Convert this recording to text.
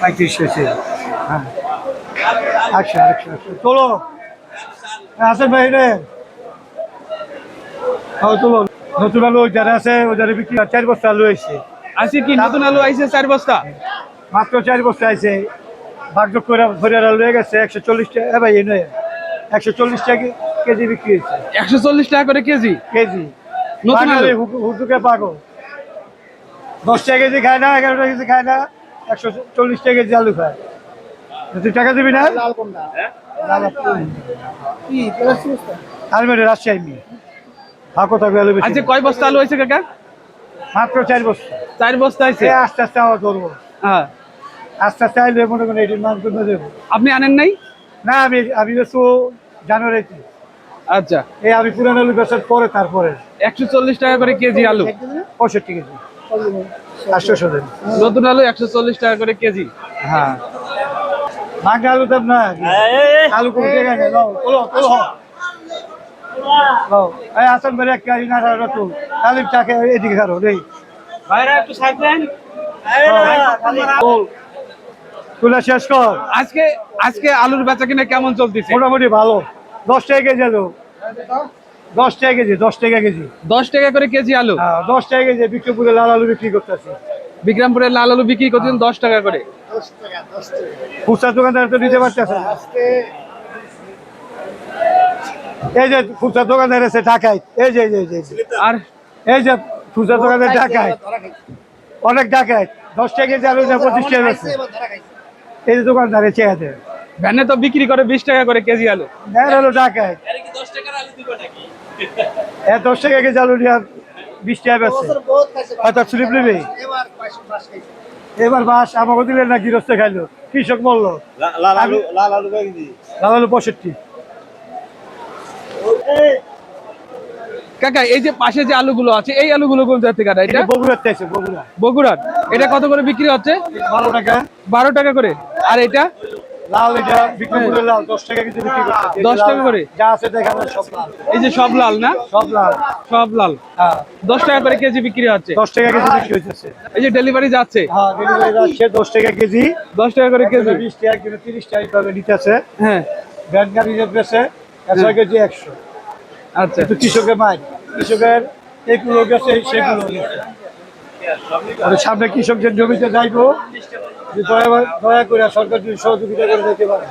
পঁয়ত্রিশ হয়েছে হ্যাঁ। আচ্ছা আচ্ছা আচ্ছা। তোলো। আসেন ভাই রে। হ্যাঁ তোলো। নতুন আলু যারা আছে ওদের বিক্রি চার বস্তা আলু হয়েছে আজকে কি? নতুন আলু আইছে চার বস্তা? মাত্র চার বস্তা আছে ভাগযোগ করে ভরে আলু হয়ে গেছে একশো চল্লিশ টাকা। এ ভাই নয়। একশো চল্লিশ টাকা কেজি বিক্রি হয়েছে। একশো চল্লিশ টাকা করে কেজি? কেজি। নতুন দশ টাকা কেজি খায় না এগারো টাকা কেজি খায় না একশো চল্লিশ টাকা কেজি আলু খায়। তুই টাকা দিবি না? থাকবে আলু বেশি। কয় বস্তা আলু কাকা? মাত্র চার চার বস্তা আইছে আস্তে আস্তে আবার ধরবো। হ্যাঁ। আস্তে আস্তে আইলে মনে করেন এটির মান দেবো আপনি আনেন নাই? না আমি আমি বেশি জানুয়ারিতে। আচ্ছা। এই আমি পুরান আলু বেচার পরে তারপরে। একশো চল্লিশ টাকা করে কেজি আলু? পঁয়ষট্টি কেজি। আটশোশো দেন। নতুন আলু একশো চল্লিশ টাকা করে কেজি? হ্যাঁ। আলু দাম না আলু কোন জায়গায় নেই। তোলো এই আসন বেরে এক কারি না রতু আলিম চাকে এদিকে খারো নেই ভাইরা একটু সাইড দেন। শেষ কর। আজকে আজকে আলুর বেচা কিনা কেমন চলতেছে? মোটামুটি ভালো। দশ টাকা কেজি আলু। দশ টাকা কেজি দশ টাকা কেজি। দশ টাকা করে কেজি আলু? হ্যাঁ দশ টাকা কেজি বিক্রমপুরে লাল আলু বিক্রি করতেছে। বিক্রমপুরের লাল আলু বিক্রি করছেন দশ টাকা করে। খুচরা দোকানদার তো নিতে পারতেছে এই যে খুচরা দোকানদার আছে ঢাকায় এই যে এই যে, আর? এই যে খুচরা দোকানদার ঢাকায়। অনেক ঢাকায় দশ টাকা কেজি আলু পঁচিশ টাকা আছে। এই যে দোকানদার চেয়াতে ভ্যানে তো বিক্রি করে বিশ টাকা করে কেজি আলু। নেন হলো ঢাকায়। এ দশ টাকা কেজি আলু নিয়ে বিশ টাকা বেছে হয়তো স্লিপ নেবে। এবার বাস আমাকে দিলেন না গৃহস্থ খাইলো? কৃষক বলল। লাল আলু লাল আলু কয় কেজি? লাল আলু পঁয়ষট্টি। কাকা এই যে পাশে যে আলুগুলো আছে এই আলুগুলো কোন জায়গা থেকে আনা? এটা? বগুড়ার বগুড়া। বগুড়ার। এটা কত করে বিক্রি হচ্ছে? বারো টাকা। বারো টাকা করে। আর এটা? লাল এটা বিক্রমপুরের লাল দশ টাকা কেজি বিক্রি 10 টাকা করে? যা আছে দেখা সব লাল। এই যে সব লাল না? সব লাল। সব লাল। হ্যাঁ। দশ টাকা করে কেজি বিক্রি হচ্ছে। দশ টাকা কেজি বিক্রি হইতেছে। এই যে ডেলিভারি যাচ্ছে। হ্যাঁ ডেলিভারি যাচ্ছে দশ টাকা কেজি। দশ টাকা করে কেজি। বিশ টাকা কিলো তিরিশ টাকা করে নিতেছে। হ্যাঁ। গাড়ি কেজি একশো। আচ্ছা। কিন্তু কৃষকের মাই কৃষকের এইগুলো গেছে সেগুলো গেছে। সামনে কৃষকদের জমিতে যাইব। দয়া করে সরকার যদি সহযোগিতা করে দিতে পারে